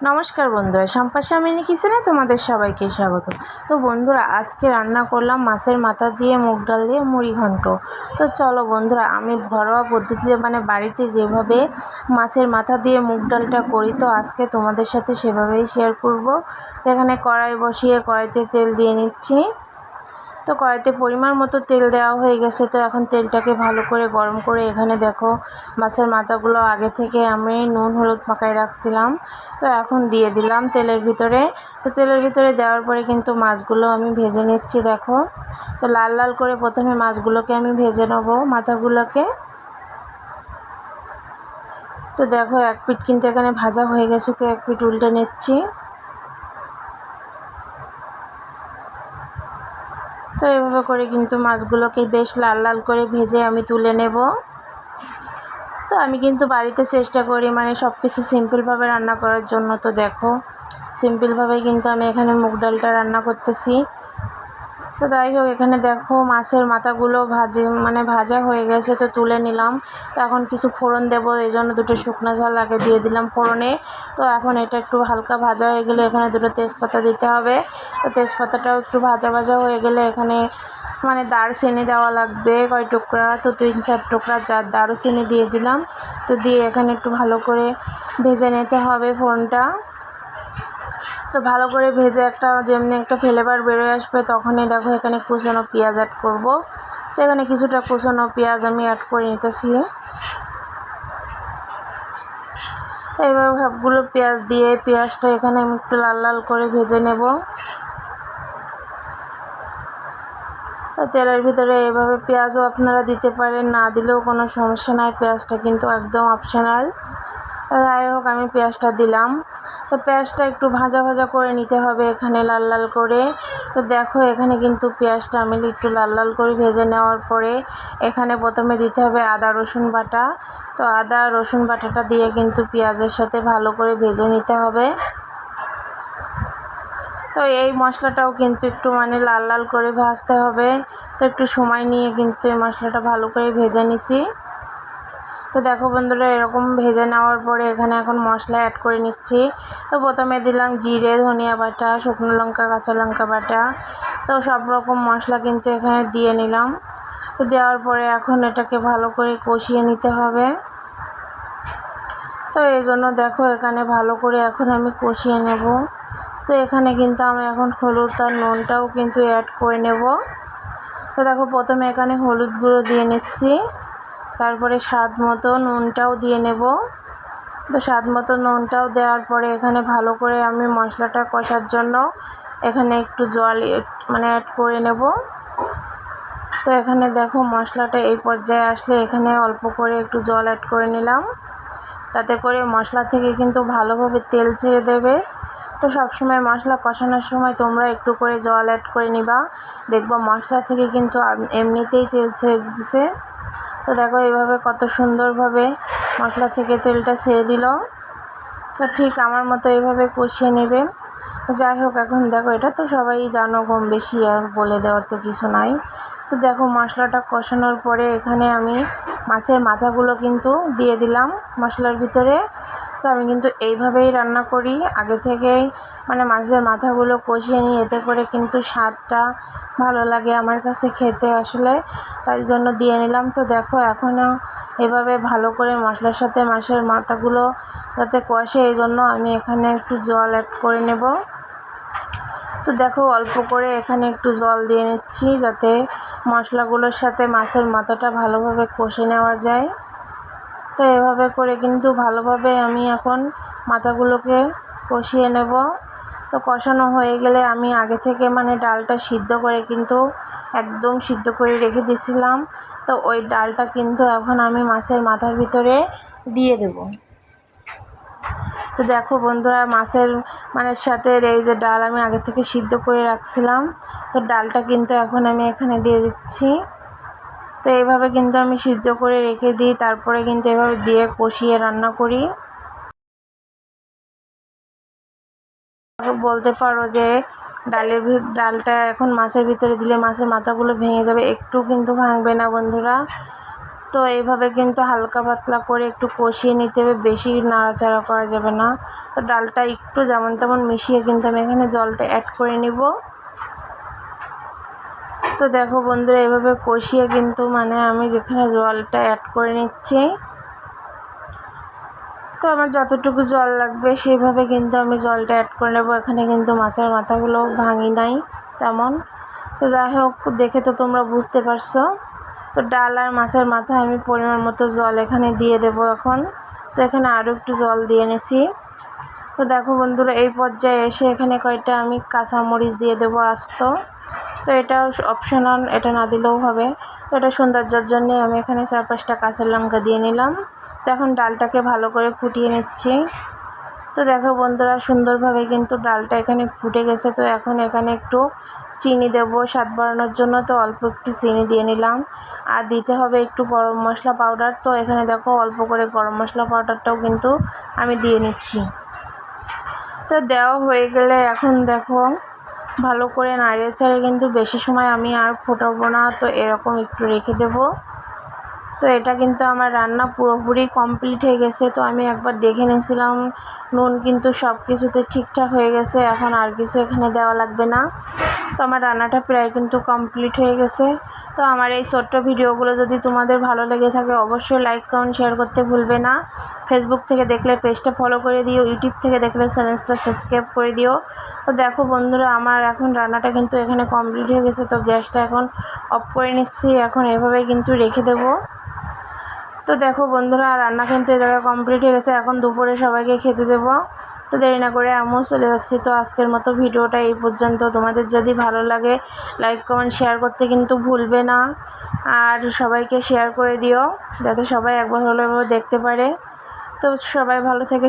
নমস্কার বন্ধুরা সম্পাশা মিনি কিচেনে তোমাদের সবাইকে স্বাগত। তো বন্ধুরা, আজকে রান্না করলাম মাছের মাথা দিয়ে, মুগ ডাল দিয়ে, মুড়ি ঘন্ট। তো চলো বন্ধুরা, আমি ঘরোয়া পদ্ধতিতে মানে বাড়িতে যেভাবে মাছের মাথা দিয়ে মুগ ডালটা করি, তো আজকে তোমাদের সাথে সেভাবেই শেয়ার করব। তো এখানে কড়াই বসিয়ে কড়াইতে তেল দিয়ে নিচ্ছি। তো কড়াইতে পরিমাণ মতো তেল দেওয়া হয়ে গেছে, তো এখন তেলটাকে ভালো করে গরম করে এখানে দেখো মাছের মাথাগুলো আগে থেকে আমি নুন, হলুদ মাখায় রাখছিলাম, তো এখন দিয়ে দিলাম তেলের ভিতরে। তো তেলের ভিতরে দেওয়ার পরে কিন্তু মাছগুলো আমি ভেজে নিচ্ছি, দেখো। তো লাল লাল করে প্রথমে মাছগুলোকে আমি ভেজে নেব মাথাগুলোকে। তো দেখো এক পিঠ কিন্তু এখানে ভাজা হয়ে গেছে, তো এক পিঠ উল্টে নিচ্ছি। তো এভাবে করে কিন্তু মাছগুলোকে বেশ লাল লাল করে ভেজে আমি তুলে নেব। তো আমি কিন্তু বাড়িতে চেষ্টা করি মানে সব কিছু সিম্পলভাবে রান্না করার জন্য। তো দেখো, সিম্পলভাবে কিন্তু আমি এখানে মুগ ডালটা রান্না করতেছি। তো যাই হোক, এখানে দেখো মাছের মাথাগুলো ভাজে মানে ভাজা হয়ে গেছে, তো তুলে নিলাম। তো এখন কিছু ফোড়ন দেবো, এই জন্য দুটো শুকনো ঝাল আগে দিয়ে দিলাম ফোড়নে। তো এখন এটা একটু হালকা ভাজা হয়ে গেলে এখানে দুটো তেজপাতা দিতে হবে। তো তেজপাতাটাও একটু ভাজা ভাজা হয়ে গেলে এখানে মানে দারচিনি দেওয়া লাগবে, কয় টুকরা? তো তিন, চার টুকরা চার দারুচিনি দিয়ে দিলাম। তো দিয়ে এখানে একটু ভালো করে ভেজে নিতে হবে ফোড়নটা। তো ভালো করে ভেজে একটা যেমনি একটা ফ্লেভার বেরোয় আসবে, তখনই দেখো এখানে কুচানো পেঁয়াজ অ্যাড করব। তো এখানে কিছুটা কুচানো পেঁয়াজ আমি অ্যাড করে নিতেছি। এইভাবে সবগুলো পেঁয়াজ দিয়ে পেঁয়াজটা এখানে আমি একটু লাল লাল করে ভেজে নেব। তেলের ভিতরে এভাবে পেঁয়াজও আপনারা দিতে পারেন, না দিলেও কোনো সমস্যা নাই, পেঁয়াজটা কিন্তু একদম অপশনাল যাই হোক, আমি পেঁয়াজটা দিলাম। তো পেঁয়াজটা একটু ভাজা ভাজা করে নিতে হবে এখানে লাল লাল করে। তো দেখো, এখানে কিন্তু পেঁয়াজটা আমি একটু লাল লাল করে ভেজে নেওয়ার পরে এখানে প্রথমে দিতে হবে আদা, রসুন বাটা। তো আদা, রসুন বাটাটা দিয়ে কিন্তু পেঁয়াজের সাথে ভালো করে ভেজে নিতে হবে। তো এই মশলাটাও কিন্তু একটু মানে লাল লাল করে ভাজতে হবে। তো একটু সময় নিয়ে কিন্তু এই মশলাটা ভালো করে ভেজে নিছি। তো দেখো বন্ধুরা, এরকম ভেজে নেওয়ার পরে এখানে এখন মশলা অ্যাড করে নিচ্ছি। তো প্রথমে দিলাম জিরে, ধনিয়া বাটা, শুকনো লঙ্কা, কাঁচা লঙ্কা বাটা। তো সব রকম মশলা কিন্তু এখানে দিয়ে নিলাম। তো দেওয়ার পরে এখন এটাকে ভালো করে কষিয়ে নিতে হবে। তো এই জন্য দেখো এখানে ভালো করে এখন আমি কষিয়ে নেব। তো এখানে কিন্তু আমি এখন হলুদ আর নুনটাও কিন্তু অ্যাড করে নেব। তো দেখো প্রথমে এখানে হলুদ গুঁড়ো দিয়ে নিচ্ছি। তারপরে স্বাদ মতো নুনটাও দিয়ে নেব। তো স্বাদ মতো নুনটাও দেওয়ার পরে এখানে ভালো করে আমি মশলাটা কষার জন্য এখানে একটু জল মানে অ্যাড করে নেব। তো এখানে দেখো মশলাটা এই পর্যায়ে আসলে এখানে অল্প করে একটু জল অ্যাড করে নিলাম। তাতে করে মশলা থেকে কিন্তু ভালোভাবে তেল ছেড়ে দেবে। তো সবসময় মশলা কষানোর সময় তোমরা একটু করে জল অ্যাড করে নিবা। দেখব মশলা থেকে কিন্তু এমনিতেই তেল ছেড়ে দিতেছে। তো দেখো এইভাবে কত সুন্দরভাবে মশলা থেকে তেলটা ছেড়ে দিল। তো ঠিক আমার মতো এইভাবে কষিয়ে নেবে। যাই হোক, এখন দেখো, এটা তো সবাই জানো কম বেশি আর বলে দেওয়ার তো কিছু নাই। তো দেখো, মশলাটা কষানোর পরে এখানে আমি মাছের মাথাগুলো কিন্তু দিয়ে দিলাম মশলার ভিতরে। তো আমি কিন্তু এইভাবেই রান্না করি। আগে থেকেই মানে মাছের মাথাগুলো কষিয়ে নিই, এতে করে কিন্তু স্বাদটা ভালো লাগে আমার কাছে খেতে আসলে। তাই জন্য দিয়ে নিলাম। তো দেখো এখনও এভাবে ভালো করে মশলার সাথে মাছের মাথাগুলো যাতে কষে এই জন্য আমি এখানে একটু জল অ্যাড করে নেব। তো দেখো অল্প করে এখানে একটু জল দিয়ে নিচ্ছি যাতে মশলাগুলোর সাথে মাছের মাথাটা ভালোভাবে কষে নেওয়া যায়। তো এভাবে করে কিন্তু ভালোভাবে আমি এখন মাথাগুলোকে কষিয়ে নেব। তো কষানো হয়ে গেলে আমি আগে থেকে মানে ডালটা সিদ্ধ করে কিন্তু একদম সিদ্ধ করে রেখে দিয়েছিলাম। তো ওই ডালটা কিন্তু এখন আমি মাছের মাথার ভিতরে দিয়ে দেব। তো দেখো বন্ধুরা, মাছের মানে সাথে এই যে ডাল আমি আগে থেকে সিদ্ধ করে রাখছিলাম। তো ডালটা কিন্তু এখন আমি এখানে দিয়ে দিচ্ছি। তো এইভাবে কিন্তু আমি সিদ্ধ করে রেখে দিই, তারপরে কিন্তু এভাবে দিয়ে কষিয়ে রান্না করি। বলতে পারো যে ডালের ডালটা এখন মাছের ভিতরে দিলে মাছের মাথাগুলো ভেঙে যাবে, একটু কিন্তু ভাঙবে না বন্ধুরা। তো এইভাবে কিন্তু হালকা পাতলা করে একটু কষিয়ে নিতে হবে, বেশি নাড়াচাড়া করা যাবে না। তো ডালটা একটু যেমন তেমন মিশিয়ে কিন্তু আমি এখানে জলটা অ্যাড করে নিব। তো দেখো বন্ধুরা, এভাবে কষিয়ে কিন্তু মানে আমি যেখানে জলটা অ্যাড করে নিচ্ছি। তো আমার যতটুকু জল লাগবে সেইভাবে কিন্তু আমি জলটা অ্যাড করে নেব। এখানে কিন্তু মাছের মাথাগুলো ভাঙি নাই তেমন। তো যাই হোক, দেখে তো তোমরা বুঝতে পারছ। তো ডাল আর মাছের মাথা আমি পরিমাণ মতো জল এখানে দিয়ে দেবো এখন। তো এখানে আরও একটু জল দিয়ে নিছি। তো দেখো বন্ধুরা, এই পর্যায়ে এসে এখানে কয়টা আমি কাঁচামরিচ দিয়ে দেবো আস্ত। তো এটা অপশনাল এটা না দিলেও হবে। তো এটা সৌন্দর্যের জন্যে আমি এখানে চার পাঁচটা কাঁচা লঙ্কা দিয়ে নিলাম। তো এখন ডালটাকে ভালো করে ফুটিয়ে নিচ্ছি। তো দেখো বন্ধুরা, সুন্দরভাবে কিন্তু ডালটা এখানে ফুটে গেছে। তো এখন এখানে একটু চিনি দেব স্বাদ বাড়ানোর জন্য। তো অল্প একটু চিনি দিয়ে নিলাম। আর দিতে হবে একটু গরম মশলা পাউডার তো এখানে দেখো অল্প করে গরম মশলা পাউডারটাও কিন্তু আমি দিয়ে নিচ্ছি। তো দেওয়া হয়ে গেলে এখন দেখো ভালো করে নাড়িয়ে চাড়িয়ে কিন্তু বেশি সময় আমি আর ফোটাবো না, তো এরকম একটু রেখে দেবো। তো এটা কিন্তু আমার রান্না পুরোপুরি কমপ্লিট হয়ে গেছে। তো আমি একবার দেখে নিয়েছিলাম, নুন কিন্তু সব কিছুতে ঠিকঠাক হয়ে গেছে, এখন আর কিছু এখানে দেওয়া লাগবে না। তো আমার রান্নাটা প্রায় কিন্তু কমপ্লিট হয়ে গেছে। তো আমার এই ছোট্ট ভিডিওগুলো যদি তোমাদের ভালো লেগে থাকে, অবশ্যই লাইক কমেন্ট শেয়ার করতে ভুলবে না। ফেসবুক থেকে দেখলে পেজটা ফলো করে দিও ইউটিউব থেকে দেখলে চ্যানেলটা সাবস্ক্রাইব করে দিও। তো দেখো বন্ধুরা, আমার এখন রান্নাটা কিন্তু এখানে কমপ্লিট হয়ে গেছে। তো গ্যাসটা এখন অফ করে নিচ্ছি, এখন এভাবেই কিন্তু রেখে দেবো। তো দেখো বন্ধুরা, রান্না কিন্তু এ জায়গায় কমপ্লিট হয়ে গেছে। এখন দুপুরে সবাইকে খেতে দেবো। তো দেরি না করে আমিও চলে যাচ্ছি। তো আজকের মতো ভিডিওটা এই পর্যন্ত। তোমাদের যদি ভালো লাগে লাইক কমেন্ট শেয়ার করতে কিন্তু ভুলবে না। আর সবাইকে শেয়ার করে দিও, যাতে সবাই একবার হলো দেখতে পারে। তো সবাই ভালো থেকে